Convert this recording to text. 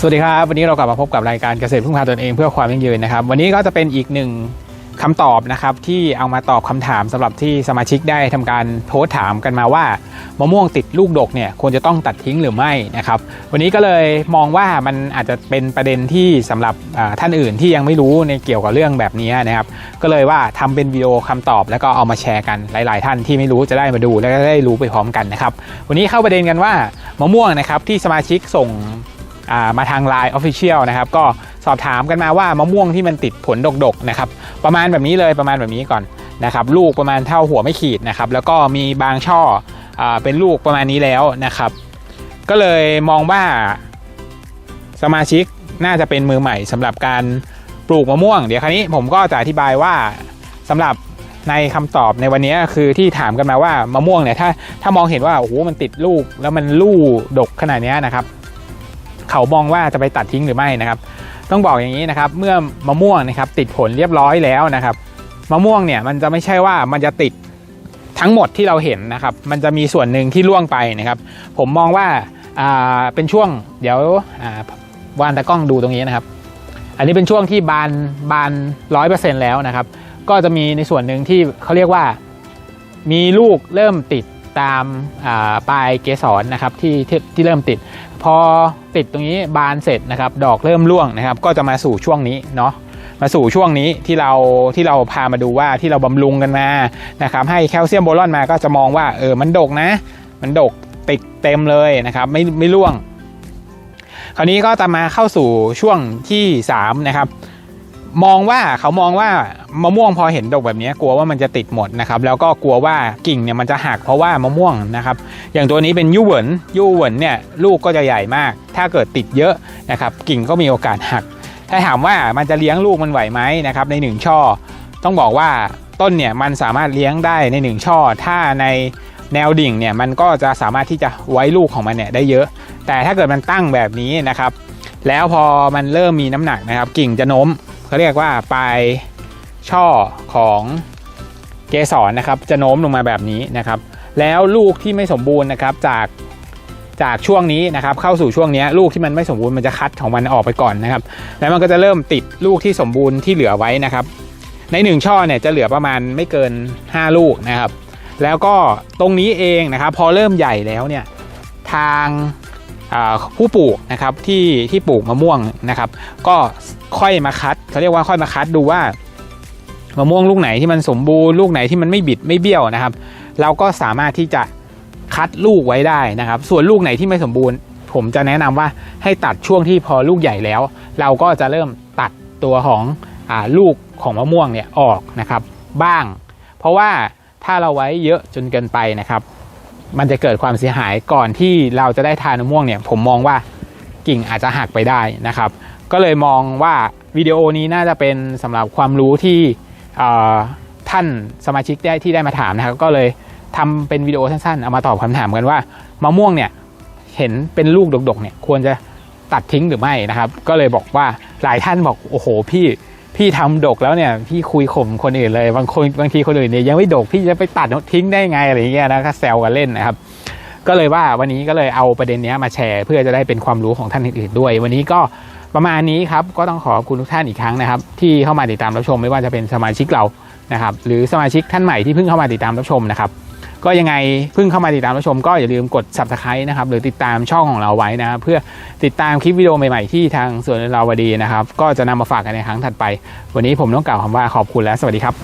สวัสดีครับ วันนี้เรากลับมาพบกับรายการเกษตรพึ่งพาตนเองเพื่อความยั่งยืนนะครับ วันนี้ก็จะเป็นอีกหนึ่งคำตอบนะครับที่เอามาตอบคำถามสำหรับที่สมาชิกได้ทำการโพสถามกันมาว่ามะม่วงติดลูกดกเนี่ยควรจะต้องตัดทิ้งหรือไม่นะครับ วันนี้ก็เลยมองว่ามันอาจจะเป็นประเด็นที่สำหรับท่านอื่นที่ยังไม่รู้ในเกี่ยวกับเรื่องแบบนี้นะครับ ก็เลยว่าทำเป็นวิดีโอคำตอบแล้วก็เอามาแชร์กันหลาย ๆ ท่านที่ไม่รู้จะได้มาดูแล้วก็ได้รู้ไปพร้อมกันนะครับ วันนี้เข้าประเด็นกันว่ามะม่วงนะครับที่สมาชิกส่ง มาทาง Line Official นะครับก็สอบถามกันมาว่ามะม่วงที่มันติดผลดกๆนะครับประมาณแบบนี้เลยประมาณแบบนี้ก่อนนะครับลูกประมาณเท่าหัวไม่ขีดนะครับแล้วก็มีบางช่ออเป็นลูกประมาณนี้แล้วนะครับ ก็เลยมองว่าสมาชิกน่าจะเป็นมือใหม่สำหรับการปลูกมะม่วง เดี๋ยวคราวนี้ผมก็จะอธิบายว่าสำหรับในคำตอบในวันนี้คือที่ถามกันมาว่ามะม่วงเนี่ยถ้าถ้ามองเห็นว่าโอ้โหมันติดลูกแล้วมันลูกดกขนาดนี้นะครับ เขามองว่าจะไปตัดทิ้งหรือไม่นะครับ ต้องบอกอย่างนี้นะครับ เมื่อมะม่วงนะครับติดผลเรียบร้อยแล้วนะครับ มะม่วงเนี่ยมันจะไม่ใช่ว่ามันจะติดทั้งหมดที่เราเห็นนะครับ มันจะมีส่วนหนึ่งที่ล่วงไปนะครับ ผมมองว่าอ่าเป็นช่วงเดี๋ยวอ่าวานตากล้องดูตรงนี้นะครับ อันนี้เป็นช่วงที่บานบานร้อยเปอร์เซ็นต์แล้วนะครับ ก็จะมีในส่วนหนึ่งที่เขาเรียกว่ามีลูกเริ่มติด ตามปลายเกสรนะครับที่ที่ที่เริ่มติด พอติดตรงนี้บานเสร็จนะครับ ดอกเริ่มร่วงนะครับ ก็จะมาสู่ช่วงนี้เนาะมาสู่ช่วงนี้ที่เราที่เราพามาดูว่าที่เราบำรุงกันมานะครับ ให้แคลเซียมโบรอนมาก็จะมองว่าเออมันดกนะ มันดกติดเต็มเลยนะครับไม่ไม่ร่วง คราวนี้ก็จะมาเข้าสู่ช่วงที่3นะครับ มองว่าเขามองว่ามะม่วงพอเห็นดอกแบบนี้กลัวว่ามันจะติดหมดนะครับแล้วก็กลัวว่ากิ่งเนี่ยมันจะหักเพราะว่ามะม่วงนะครับอย่างตัวนี้เป็นยูเหวินยูเหวินเนี่ยลูกก็จะใหญ่มาก ถ้าเกิดติดเยอะนะครับกิ่งก็มีโอกาสหัก ถ้าถามว่ามันจะเลี้ยงลูกมันไหวไหมนะครับในหนึ่งช่อ ต้องบอกว่าต้นเนี่ยมันสามารถเลี้ยงได้ในหนึ่งช่อ ถ้าในแนวดิ่งเนี่ยมันก็จะสามารถที่จะไว้ลูกของมันเนี่ยได้เยอะ แต่ถ้าเกิดมันตั้งแบบนี้นะครับแล้วพอมันเริ่มมีน้ำหนักนะครับ กิ่งจะโน้ม เขาเรียกว่าปลายช่อของเกสรนะครับจะโน้มลงมาแบบนี้นะครับ แล้วลูกที่ไม่สมบูรณ์นะครับจากจากช่วงนี้นะครับเข้าสู่ช่วงนี้ลูกที่มันไม่สมบูรณ์มันจะคัดของมันออกไปก่อนนะครับ แล้วมันก็จะเริ่มติดลูกที่สมบูรณ์ที่เหลือไว้นะครับ ในหนึ่งช่อเนี่ยจะเหลือประมาณไม่เกิน 5 ลูกนะครับ แล้วก็ตรงนี้เองนะครับ พอเริ่มใหญ่แล้วเนี่ยทางผู้ปลูกนะครับที่ที่ปลูกมะม่วงนะครับ ก็ ค่อยมาคัดเขาเรียกว่าค่อยมาคัดดูว่ามะม่วงลูกไหนที่มันสมบูรณ์ลูกไหนที่มันไม่บิดไม่เบี้ยวนะครับ เราก็สามารถที่จะคัดลูกไว้ได้นะครับ ส่วนลูกไหนที่ไม่สมบูรณ์ ผมจะแนะนำว่าให้ตัดช่วงที่พอลูกใหญ่แล้ว เราก็จะเริ่มตัดตัวของอลูกของมะม่วงเนี่ยออกนะครับ บ้าง เพราะว่าถ้าเราไว้เยอะจนเกินไปนะครับ มันจะเกิดความเสียหายก่อนที่เราจะได้ทานมะม่วงเนี่ย ผมมองว่ากิ่งอาจจะหักไปได้นะครับ ก็เลยมองว่าวิดีโอนี้น่าจะเป็นสำหรับความรู้ที่ท่านสมาชิกได้ที่ได้มาถามนะครับก็เลยทำเป็นวิดีโอสั้นๆ เอามาตอบคำถามกันว่ามะม่วงเนี่ยเห็นเป็นลูกดกๆเนี่ยควรจะตัดทิ้งหรือไม่นะครับ ก็เลยบอกว่าหลายท่านบอกโอ้โหพี่พี่ทำดกแล้วเนี่ยพี่คุยข่มคนอื่นเลยบางคนบางทีคนอื่นเนี่ยยังไม่ดกพี่จะไปตัดทิ้งได้ไงอะไรอย่างเงี้ยนะก็แซวกันเล่นนะครับ ก็เลยว่าวันนี้ก็เลยเอาประเด็นเนี้ยมาแชร์ เพื่อจะได้เป็นความรู้ของท่านอื่นๆด้วย วันนี้ก็ ประมาณนี้ครับก็ต้องขอบคุณทุกท่านอีกครั้งนะครับ ที่เข้ามาติดตามรับชมไม่ว่าจะเป็นสมาชิกเรานะครับ หรือสมาชิกท่านใหม่ที่เพิ่งเข้ามาติดตามรับชมนะครับ ก็ยังไงเพิ่งเข้ามาติดตามรับชม ก็อย่าลืมกด subscribe นะครับหรือติดตามช่องของเราไว้นะครับเพื่อติดตามคลิปวิดีโอใหม่ๆที่ทางส่วนเราวดีนะครับ ก็จะนำมาฝากกันในครั้งถัดไป วันนี้ผมต้องกล่าวคำว่าขอบคุณและสวัสดีครับ